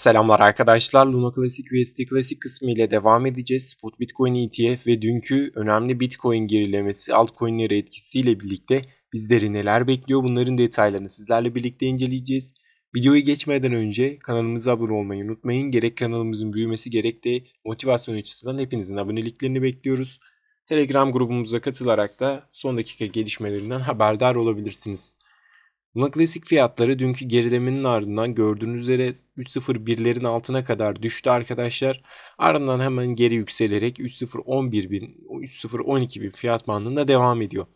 Selamlar arkadaşlar. Luna Classic USD Classic kısmı ile devam edeceğiz. Spot Bitcoin ETF ve dünkü önemli Bitcoin gerilemesi altcoin'lere etkisiyle birlikte bizleri neler bekliyor bunların detaylarını sizlerle birlikte inceleyeceğiz. Videoyu geçmeden önce kanalımıza abone olmayı unutmayın. Gerek kanalımızın büyümesi gerek de motivasyon açısından hepinizin aboneliklerini bekliyoruz. Telegram grubumuza katılarak da son dakika gelişmelerinden haberdar olabilirsiniz. Luna Classic fiyatları dünkü gerilemenin ardından gördüğünüz üzere 3.01'lerin altına kadar düştü arkadaşlar. Ardından hemen geri yükselerek 3.011 bin, 3.012 bin fiyat bandında devam ediyor.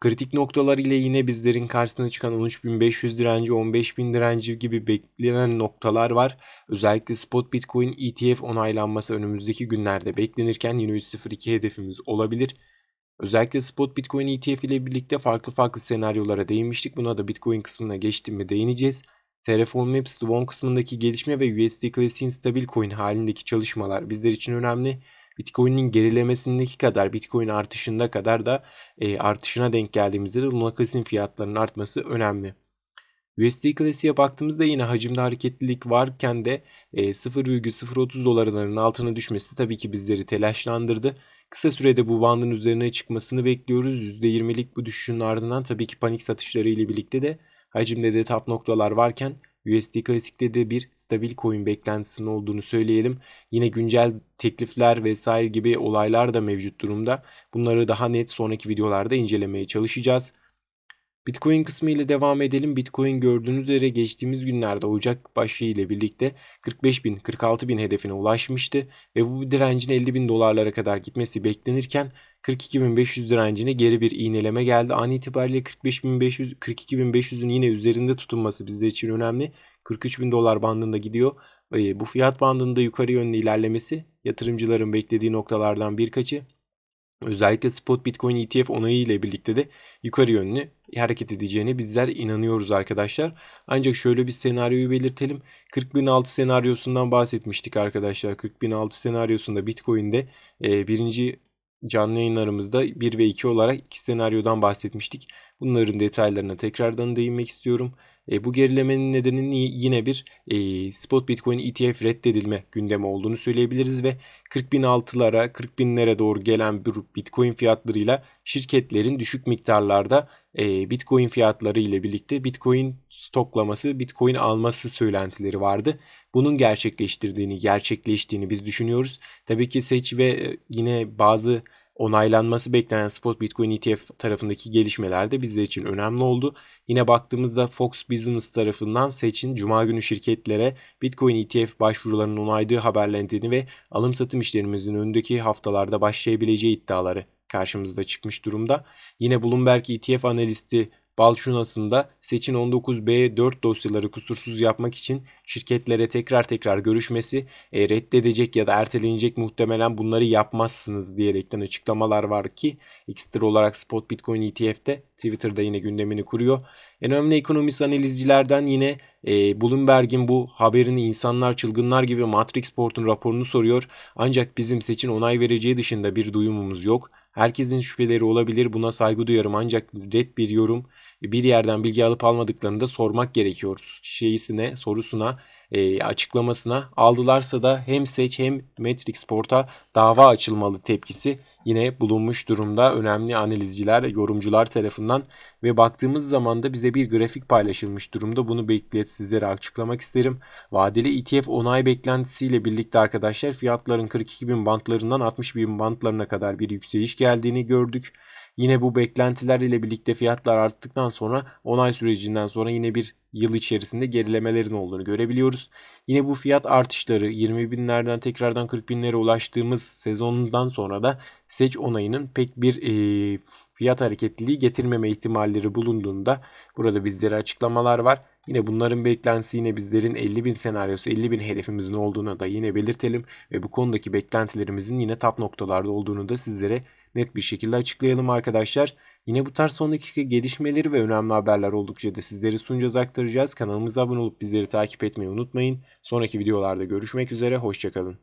Kritik noktalar ile yine bizlerin karşısına çıkan 13.500 direnci, 15.000 direnci gibi beklenen noktalar var. Özellikle spot Bitcoin ETF onaylanması önümüzdeki günlerde beklenirken yine 3.02 hedefimiz olabilir. Özellikle spot Bitcoin ETF ile birlikte farklı farklı senaryolara değinmiştik. Buna da Bitcoin kısmına geçtiğimde değineceğiz. Terraform Maps Dwon kısmındaki gelişme ve USD Classic'in stabil coin halindeki çalışmalar bizler için önemli. Bitcoin'in gerilemesindeki kadar Bitcoin artışında kadar da e, artışına denk geldiğimizde de Luna Classic'in fiyatlarının artması önemli. USD Classic'e baktığımızda yine hacimde hareketlilik varken de e, 0,030 dolarların altına düşmesi tabii ki bizleri telaşlandırdı. Kısa sürede bu bandın üzerine çıkmasını bekliyoruz. %20'lik bu düşüşün ardından tabii ki panik satışları ile birlikte de hacimde de tap noktalar varken USD Classic'te de bir stabil coin beklentisinin olduğunu söyleyelim. Yine güncel teklifler vesaire gibi olaylar da mevcut durumda. Bunları daha net sonraki videolarda incelemeye çalışacağız. Bitcoin kısmı ile devam edelim. Bitcoin gördüğünüz üzere geçtiğimiz günlerde Ocak başı ile birlikte 45 bin 46 bin hedefine ulaşmıştı ve bu direncin 50 bin dolarlara kadar gitmesi beklenirken 42.500 direncine geri bir iğneleme geldi. An itibariyle 45.500 42.500'ün yine üzerinde tutunması bizler için önemli. 43.000 dolar bandında gidiyor. Bu fiyat bandında yukarı yönlü ilerlemesi yatırımcıların beklediği noktalardan birkaçı. Özellikle spot Bitcoin ETF onayı ile birlikte de yukarı yönlü hareket edeceğine bizler inanıyoruz arkadaşlar. Ancak şöyle bir senaryoyu belirtelim. 40.006 senaryosundan bahsetmiştik arkadaşlar. 40.006 senaryosunda Bitcoin'de e, birinci canlı yayınlarımızda 1 ve 2 olarak iki senaryodan bahsetmiştik. Bunların detaylarına tekrardan değinmek istiyorum. E, bu gerilemenin nedeninin yine bir e, spot Bitcoin ETF reddedilme gündemi olduğunu söyleyebiliriz ve 40.006'lara 40.000'lere doğru gelen bir Bitcoin fiyatlarıyla şirketlerin düşük miktarlarda e, Bitcoin fiyatları ile birlikte Bitcoin stoklaması, Bitcoin alması söylentileri vardı. Bunun gerçekleştirdiğini, gerçekleştiğini biz düşünüyoruz. Tabii ki seç ve e, yine bazı onaylanması beklenen spot Bitcoin ETF tarafındaki gelişmeler de bizler için önemli oldu. Yine baktığımızda Fox Business tarafından seçin Cuma günü şirketlere Bitcoin ETF başvurularının onaydığı haberlendiğini ve alım satım işlerimizin önündeki haftalarda başlayabileceği iddiaları karşımızda çıkmış durumda. Yine Bloomberg ETF analisti Balşunas'ında Seçin 19B 4 dosyaları kusursuz yapmak için şirketlere tekrar tekrar görüşmesi e, reddedecek ya da ertelenecek muhtemelen bunları yapmazsınız diyerekten açıklamalar var ki ekstra olarak Spot Bitcoin ETF'de Twitter'da yine gündemini kuruyor. En önemli ekonomist analizcilerden yine e, Bloomberg'in bu haberini insanlar çılgınlar gibi Matrix Port'un raporunu soruyor. Ancak bizim seçin onay vereceği dışında bir duyumumuz yok. Herkesin şüpheleri olabilir buna saygı duyarım ancak red bir yorum bir yerden bilgi alıp almadıklarını da sormak gerekiyor. Şeyisine, sorusuna, e, açıklamasına aldılarsa da hem Seç hem Matrix Port'a dava açılmalı tepkisi yine bulunmuş durumda önemli analizciler, yorumcular tarafından ve baktığımız zaman da bize bir grafik paylaşılmış durumda. Bunu bekleyip sizlere açıklamak isterim. Vadeli ETF onay beklentisiyle birlikte arkadaşlar fiyatların 42 bin bantlarından 60 bin bantlarına kadar bir yükseliş geldiğini gördük. Yine bu beklentiler ile birlikte fiyatlar arttıktan sonra onay sürecinden sonra yine bir yıl içerisinde gerilemelerin olduğunu görebiliyoruz. Yine bu fiyat artışları 20 binlerden tekrardan 40 binlere ulaştığımız sezonundan sonra da seç onayının pek bir e, fiyat hareketliliği getirmeme ihtimalleri bulunduğunda burada bizlere açıklamalar var. Yine bunların beklentisi yine bizlerin 50 bin senaryosu 50 bin hedefimizin olduğunu da yine belirtelim. Ve bu konudaki beklentilerimizin yine tap noktalarda olduğunu da sizlere net bir şekilde açıklayalım arkadaşlar. Yine bu tarz son dakika gelişmeleri ve önemli haberler oldukça da sizlere sunacağız aktaracağız. Kanalımıza abone olup bizleri takip etmeyi unutmayın. Sonraki videolarda görüşmek üzere. Hoşçakalın.